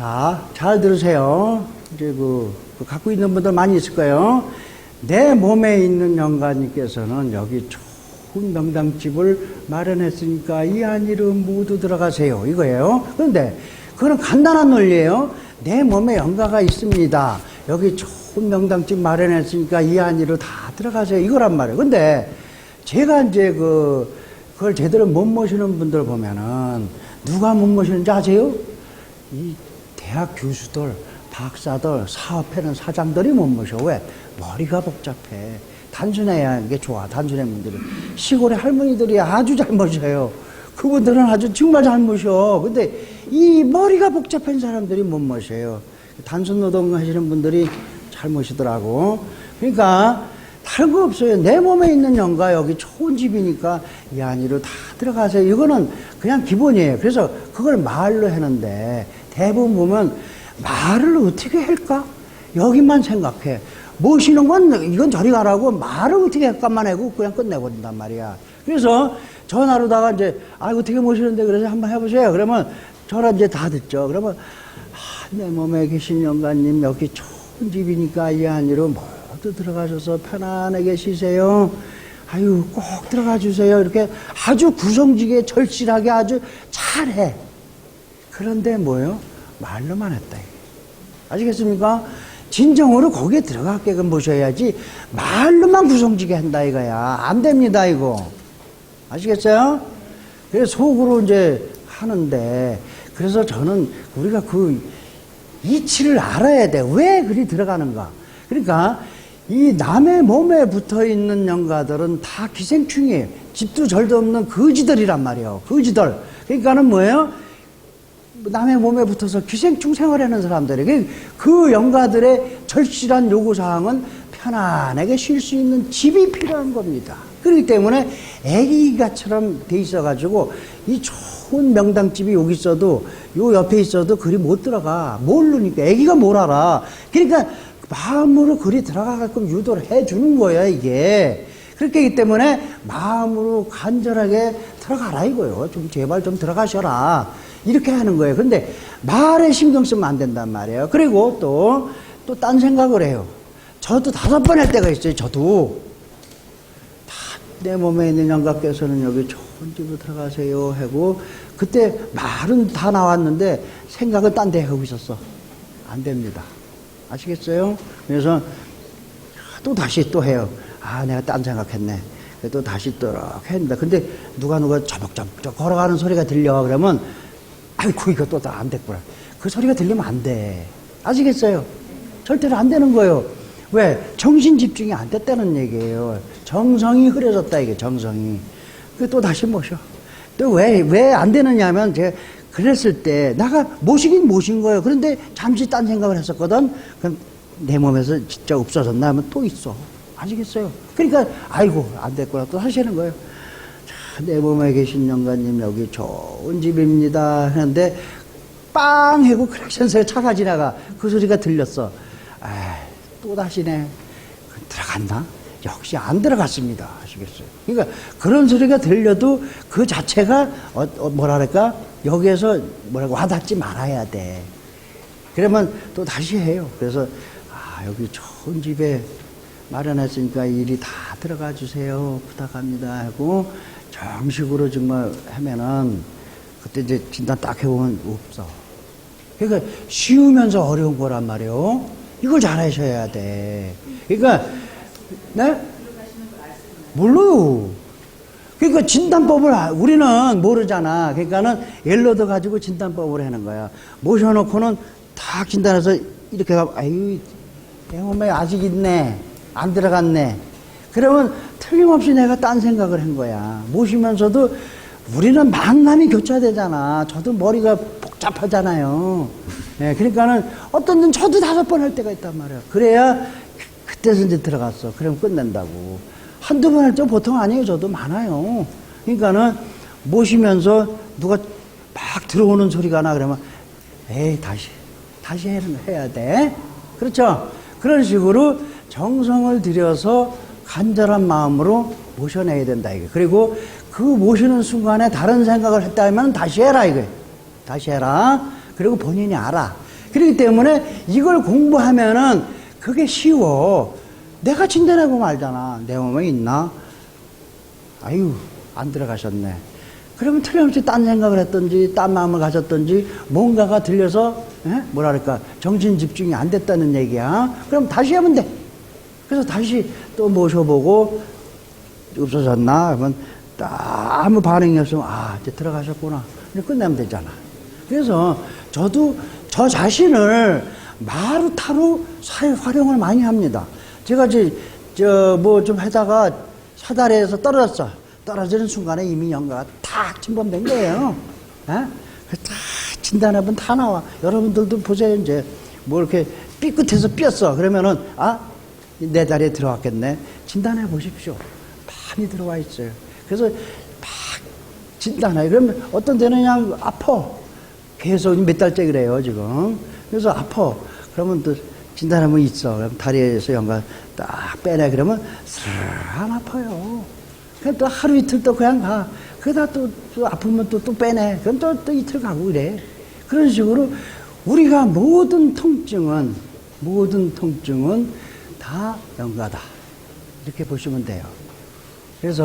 자, 잘 들으세요. 이제 그, 그 갖고 있는 분들 많이 있을 거예요. 내 몸에 있는 영가님께서는 여기 좋은 명당집을 마련했으니까 이 안으로 모두 들어가세요. 이거예요. 그런데 그거는 간단한 논리예요. 내 몸에 영가가 있습니다. 여기 좋은 명당집 마련했으니까 이 안으로 다 들어가세요. 이거란 말이에요. 근데 제가 이제 그, 그걸 제대로 못 모시는 분들 보면은 누가 못 모시는지 아세요? 이 대학 교수들, 박사들, 사업하는 사장들이 못 모셔. 왜? 머리가 복잡해. 단순해야 이게 좋아. 단순한 분들은. 시골의 할머니들이 아주 잘 모셔요. 그분들은 아주 정말 잘 모셔. 근데 이 머리가 복잡한 사람들이 못 모셔요. 단순 노동 하시는 분들이 잘 모시더라고. 그러니까 다른 거 없어요. 내 몸에 있는 영가 여기 좋은 집이니까 이 안으로 다 들어가세요. 이거는 그냥 기본이에요. 그래서 그걸 말로 하는데 대부분 보면 말을 어떻게 할까? 여기만 생각해. 모시는 건 이건 저리 가라고 말을 어떻게 할까만 하고 그냥 끝내버린단 말이야. 그래서 전화로다가 이제 아 어떻게 모시는데 그래서 한번 해보세요. 그러면 전화 이제 다 듣죠. 그러면 아, 내 몸에 계신 영가님 여기 좋은 집이니까 이 안으로 모두 들어가셔서 편안하게 쉬세요. 아유 꼭 들어가 주세요. 이렇게 아주 구성지게 절실하게 아주 잘해. 그런데 뭐요? 말로만 했다. 아시겠습니까? 진정으로 거기에 들어가게끔 보셔야지 말로만 구성지게 한다 이거야. 안 됩니다 이거. 아시겠어요? 그래서 속으로 이제 하는데 그래서 저는 우리가 그 이치를 알아야 돼. 왜 그리 들어가는가? 그러니까 이 남의 몸에 붙어 있는 영가들은 다 기생충이에요. 집도 절도 없는 거지들이란 말이에요. 거지들. 그러니까는 뭐예요? 남의 몸에 붙어서 기생충 생활하는 사람들이 그- 그 영가들의 절실한 요구사항은 편안하게 쉴 수 있는 집이 필요한 겁니다. 그렇기 때문에 애기가처럼 돼 있어가지고 이 좋은 명당집이 여기 있어도 요 옆에 있어도 그리 못 들어가. 모르니까 애기가 뭘 알아. 그러니까 마음으로 그리 들어가게끔 유도를 해주는 거야 이게. 그렇기 때문에 마음으로 간절하게 들어가라 이거요. 좀 제발 좀 들어가셔라. 이렇게 하는 거예요. 근데 말에 신경 쓰면 안 된단 말이에요. 그리고 또, 또 딴 생각을 해요. 저도 다섯 번 할 때가 있어요. 저도. 다내 몸에 있는 영각께서는 여기 좋은 집으로 들어가세요 하고 그때 말은 다 나왔는데 생각은 딴 데 하고 있었어. 안 됩니다. 아시겠어요? 그래서 또 다시 또 해요. 아, 내가 딴 생각했네. 또 다시 또 이렇게 했는데 근데 누가 누가 저벅저벅 걸어가는 소리가 들려. 그러면 아이고 이거 또 안 됐구나. 그 소리가 들리면 안 돼. 아시겠어요? 절대로 안 되는 거예요. 왜? 정신 집중이 안 됐다는 얘기예요. 정성이 흐려졌다 이게 정성이. 그또 다시 모셔. 또 왜 왜 안 되느냐 하면 제가 그랬을 때 나가 모시긴 모신 거예요. 그런데 잠시 딴 생각을 했었거든. 그럼 내 몸에서 진짜 없어졌나 하면 또 있어. 아시겠어요? 그러니까 아이고 안 됐구나 또 하시는 거예요. 자, 내 몸에 계신 영가님 여기 좋은 집입니다 하는데 빵 하고 크랙션스에 차가 지나가 그 소리가 들렸어. 아또 다시네. 그 들어갔나? 역시 안 들어갔습니다. 아시겠어요? 그러니까 그런 소리가 들려도 그 자체가 어, 어, 뭐랄까 여기에서 뭐라고 와닿지 말아야 돼. 그러면 또 다시 해요. 그래서 아 여기 좋은 집에 마련했으니까 일이 다 들어가 주세요. 부탁합니다. 하고 정식으로 정말 하면은 그때 이제 진단 딱 해보면 없어. 그러니까 쉬우면서 어려운 거란 말이에요. 이걸 잘 하셔야 돼. 그러니까 네? 몰라요. 그러니까 진단법을 아- 우리는 모르잖아. 그러니까는 엘로드 가지고 진단법을 하는 거야. 모셔놓고는 딱 진단해서 이렇게 가 아유 내 몸에 아직 있네. 안 들어갔네. 그러면 틀림없이 내가 딴 생각을 한 거야. 모시면서도 우리는 만남이 교차되잖아. 저도 머리가 복잡하잖아요. 예, 그러니까는 어떤 분 저도 다섯 번 할 때가 있단 말이야. 그래야 그- 그때서 이제 들어갔어. 그럼 끝낸다고. 한두 번 할 때 보통 아니에요. 저도 많아요. 그러니까는 모시면서 누가 막 들어오는 소리가 나 그러면 에이 다시 다시 해- 해야 돼. 그렇죠? 그런 식으로 정성을 들여서 간절한 마음으로 모셔내야 된다 이게. 그리고 그 모시는 순간에 다른 생각을 했다면 다시 해라 이거. 다시 해라. 그리고 본인이 알아. 그렇기 때문에 이걸 공부하면은 그게 쉬워. 내가 진단하고 말잖아. 내 몸에 있나? 아유, 안 들어가셨네. 그러면 틀림없이 딴 생각을 했던지, 딴 마음을 가졌던지, 뭔가가 들려서, 에? 뭐랄까, 정신 집중이 안 됐다는 얘기야. 그럼 다시 하면 돼. 그래서 다시 또 모셔보고, 없어졌나? 하면, 딱 아무 반응이 없으면, 아, 이제 들어가셨구나. 이렇게 끝내면 되잖아. 그래서 저도 저 자신을 마루타로 사회 활용을 많이 합니다. 제가 이제, 저, 뭐 좀 하다가 사다리에서 떨어졌어. 떨어지는 순간에 이미 연가가 탁 침범된 거예요. 예? 그래서 다 진단해보면 다 나와. 여러분들도 보세요, 이제. 뭐 이렇게 삐끗해서 삐었어. 그러면은, 아, 내 다리에 들어왔겠네. 진단해 보십시오. 많이 들어와 있어요. 그래서 막 진단해. 그러면 어떤 데는 그냥 아파. 계속 몇 달째 그래요, 지금. 그래서 아파. 그러면 또 진단하면 있어. 그럼 다리에서 연관 딱 빼내. 그러면 슬안 아파요. 그냥 또 하루 이틀 또 그냥 가. 그러다 또, 또 아프면 또, 또 빼내. 그럼 또, 또 이틀 가고 그래. 그런 식으로 우리가 모든 통증은, 모든 통증은 다 연가다. 이렇게 보시면 돼요. 그래서